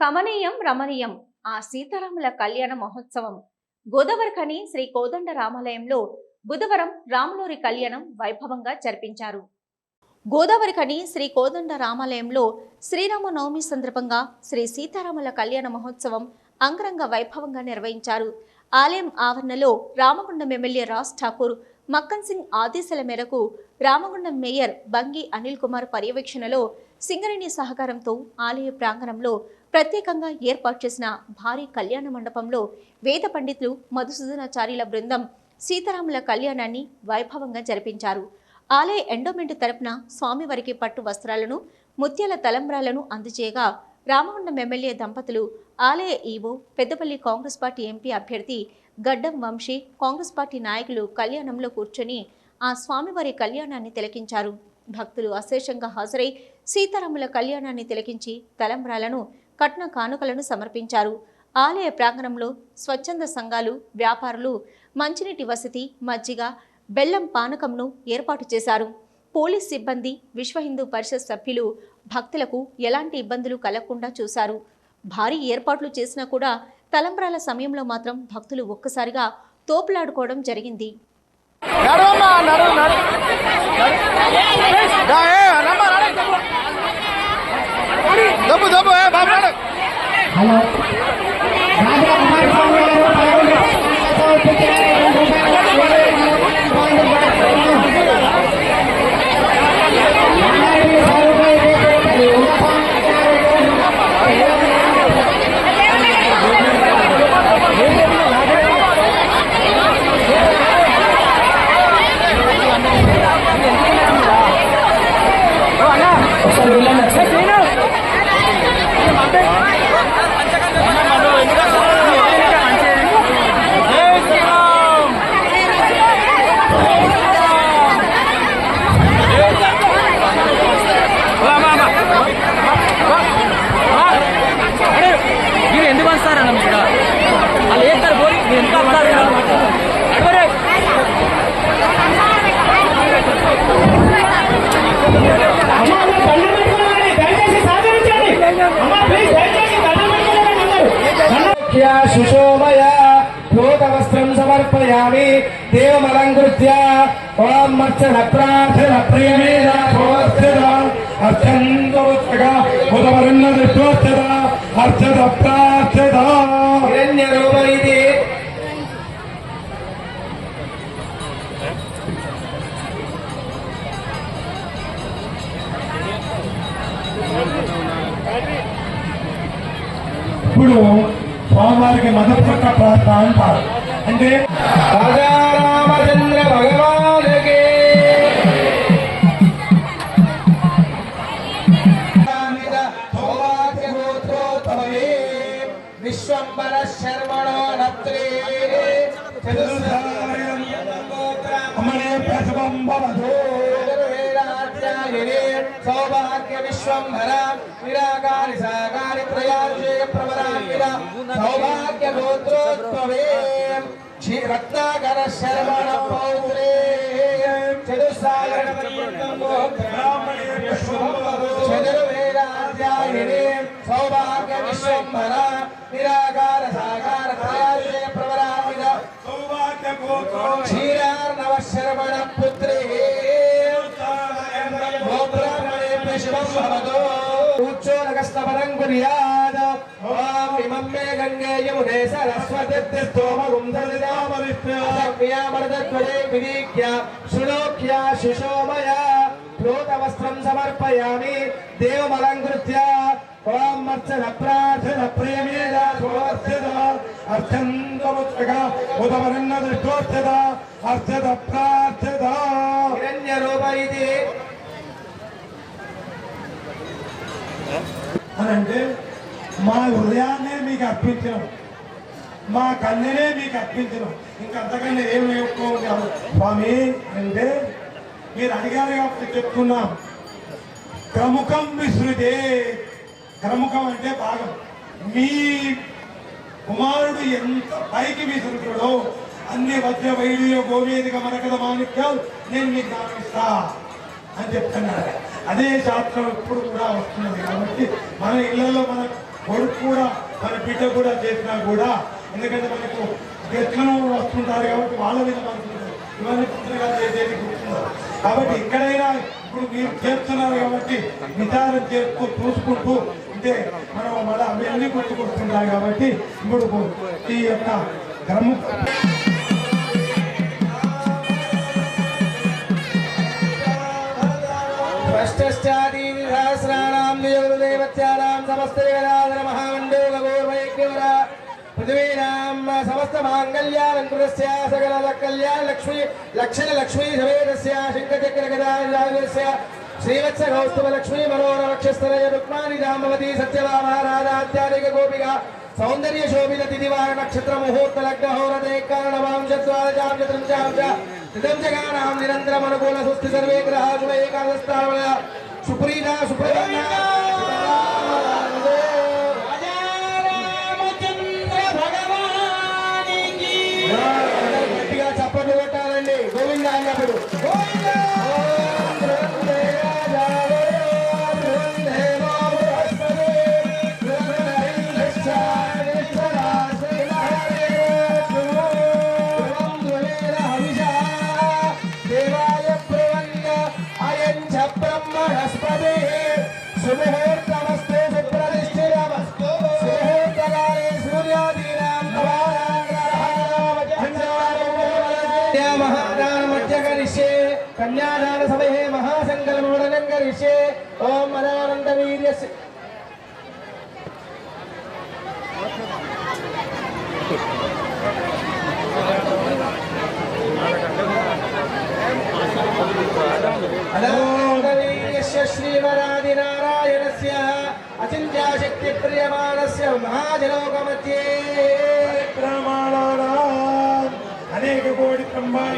కమనీయం రమణీయం ఆ సీతారాముల కళ్యాణ మహోత్సవం. గోదావరిఖని శ్రీ కోదండ రామాలయంలో బుధవారం రాములూరి కళ్యాణం వైభవంగా జరిపించారు. గోదావరిఖని శ్రీ కోదండ రామాలయంలో శ్రీరామనవమి సందర్భంగా శ్రీ సీతారాముల కళ్యాణ మహోత్సవం అంగరంగ వైభవంగా నిర్వహించారు. ఆలయం ఆవరణలో రామగుండం ఎమ్మెల్యే రాజ్ ఠాకూర్ మక్కన్ సింగ్ ఆదేశాల మేరకు రామగుండం మేయర్ బంగి అనిల్ కుమార్ పర్యవేక్షణలో సింగరేణి సహకారంతో ఆలయ ప్రాంగణంలో ప్రత్యేకంగా ఏర్పాటు చేసిన భారీ కళ్యాణ మండపంలో వేద పండితులు మధుసూదనాచార్యుల బృందం సీతారాముల కళ్యాణాన్ని వైభవంగా జరిపించారు. ఆలయ ఎండోమెంట్ తరపున స్వామివారికి పట్టు వస్త్రాలను ముత్యాల తలంబ్రాలను అందజేయగా రామగుండం ఎమ్మెల్యే దంపతులు ఆలయ EO Peddapalli Congress party MP అభ్యర్థి గడ్డం వంశీ కాంగ్రెస్ పార్టీ నాయకులు కళ్యాణంలో కూర్చొని ఆ స్వామివారి కళ్యాణాన్ని తిలకించారు. భక్తులు అశేషంగా హాజరై సీతారాముల కళ్యాణాన్ని తిలకించి తలంబ్రాలను కట్న కానుకలను సమర్పించారు. ఆలయ ప్రాంగణంలో స్వచ్ఛంద సంఘాలు వ్యాపారులు మంచినీటి వసతి మజ్జిగ బెల్లం పానకంను ఏర్పాటు చేశారు. పోలీస్ సిబ్బంది విశ్వ హిందూ పరిషత్ సభ్యులు భక్తులకు ఎలాంటి ఇబ్బందులు కలగకుండా చూశారు. భారీ ఏర్పాట్లు చేసినా కూడా తలంబ్రాల సమయంలో మాత్రం భక్తులు ఒక్కసారిగా తోపులాడుకోవడం జరిగింది. దబ్బు. దబ్బు దబ్బు ఏ బాబు हेलो राजा कुमार स्वामी आरोप आरोप అందరూ సుశోభయ భూతవస్త్రం సమర్పయామి దేవమలంకృత్య ఓం మర్చన ప్రార్థన ప్రియమేన భోత్సద అర్చంతోత్సక ఉదవరుణ దృష్టోత్సద అర్చద ప్రార్థద ఇది ఇప్పుడు స్వామివారికి మదపక్క ప్రార్థన అంటారు అంటే రాజా రామచంద్ర భగవానికి విశ్వంబర శర్మణో నత్రే అమ్మనే ప్రసవం భవతు సౌభాగ్య విశ్వంభర నిరాకారి సాకారి త్రయాశయ ప్రవరాంగిర సౌభాగ్య గోత్రోద్భవే రత్నాకర శర్మణ పౌత్రే చతుస్సాగర చతుర్వేదాధ్యాయిని సౌభాగ్య విశ్వంభర నిరాకార సాకార త్రయాశయ ప్రవరాంగిర క్షీరార్ణవ శరవణ పుత్రే గోబ్రాహ్మణేభ్య శుభం భవతు ఉచ్చోరగస్తపరం కుర్యాద్ ఓం ఇమం మే గంగే యమునే సరస్వతి స్తోమగుం దరిదామరిత్యామరదధ్వజే విదీక్య శృణోక్య శుశోమయ. ప్రోతవస్త్రం సమర్పయామి. దేవమలంకృత్య. ఓం అర్చన ప్రార్థన ప్రియమేద భోత్సద అర్చంతముత్సక ఉదవరన్న దృష్టోత్సద అర్చద ప్రార్థద హిరణ్య రూప ఇది అని అంటే మా హృదయాన్నే మీకు అర్పించడం మా కన్నెనే మీకు అర్పించడం ఇంకంతకన్నా ఏమి చెప్పుకోవాలి స్వామి అంటే మీరు అడిగారు కాబట్టి చెప్తున్నాం. ప్రముఖం విశ్రుతే ప్రముఖం అంటే భాగం. మీ కుమారుడు ఎంత పైకి విసురుతుడో అన్ని వజ్ర వైడూయ గోవేదిక మరకద మాణిక్యాలు నేను మీకు దాపిస్తా అని చెప్తున్నారు. అదే శాస్త్రం ఇప్పుడు కూడా వస్తున్నది. కాబట్టి మన ఇళ్ళలో మన కొడుకు కూడా మన బిడ్డ కూడా చేసినా కూడా ఎందుకంటే మనకు గెస్ట్లు వస్తుంటారు కాబట్టి వాళ్ళ మీద మనకు ఇవన్నీ పుట్టినగా చేసేది గుర్తున్నారు కాబట్టి ఎక్కడైనా ఇప్పుడు మీరు చేస్తున్నారు కాబట్టి విచారం చేస్తూ చూసుకుంటూ అంటే మనం మళ్ళీ అవన్నీ గుర్తుకొస్తుంటాయి కాబట్టి ఇప్పుడు ఈ యొక్క క్రమం సహస్రాణాం నియోగదేవత్యానాం సమస్త జగదాధర మహామండోగ గౌర్వైక్యవర పృథివీనాం సమస్త మాంగళ్యాలంకృతస్య సకల కళ్యాణ లక్ష్మీ లక్షణ లక్ష్మీ సమేతస్య శంఖచక్ర గదాయుధస్య శ్రీవత్స కౌస్తుభ లక్ష్మీ మనోరవక్షస్థలయ రుక్మాని జాంబవతి సుప్రీత సుప్రసన్న గట్టిగా చప్పట్లు కొట్టాలండి. గోవింద అన్నప్పుడు గోవింద! కన్యాదాన సమయే మహాసంకల్పమూడనం ఓం అనానంద వీర్యస్య శ్రీవరాదినారాయణస్య అచింత్యాశక్తి ప్రియమాణస్య మహాజలోకమధ్యే ప్రమాణానాం అనేక కోటి బ్రహ్మాండానామేకదమే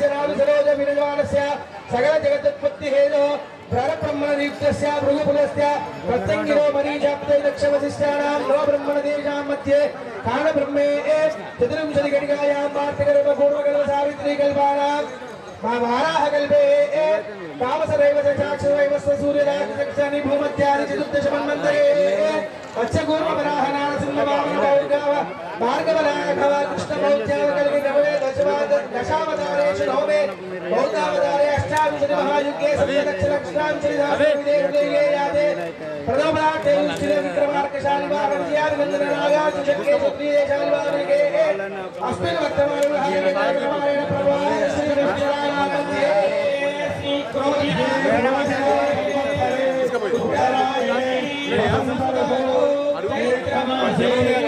నామ సరోజ విరజమానస్య సకల జగదుత్పత్తి హేదో ప్రారబ్రహ్మణదీప్తస్య భృగుపులస్య ప్రత్యంగిరో మరీజాప్తై దక్షవశిష్టానాం నవ బ్రహ్మణదేశాం మధ్యే కాణ బ్రహ్మే చతుర్వింశతి ఘటికాయాం వార్తకల్ప పూర్వకల్ప సావిత్రీ కల్పానాం మా వారాహ కల్పే తామసరైవ సాక్షరైవ సూర్యరాజని భూమధ్యాని చతుర్దశ మన్వంతరే మత్స్యకూర్మ వరాహ నారసింహ వామన భార్గవ భార్గవరాఘవ కృష్ణ మౌత్యావ కలిగి నవమే दशमाद दशावतारेषु नवमे भौतावतारे अष्टाविंशति महायुगे सप्तदक्षलक्षांशति सहस्रविदेशदेवे याते प्रथमराते स्थिते विक्रमार्कशालिवारत्यादिनन्दन नागार्जुनशक्ये सुप्रियशालिवारिके अस्मिन् वर्तमानमहायमानेन प्रभावे श्रीकृष्णरायामन्ते श्रीक्रोधिराय उत्तराय विक्रमाशेय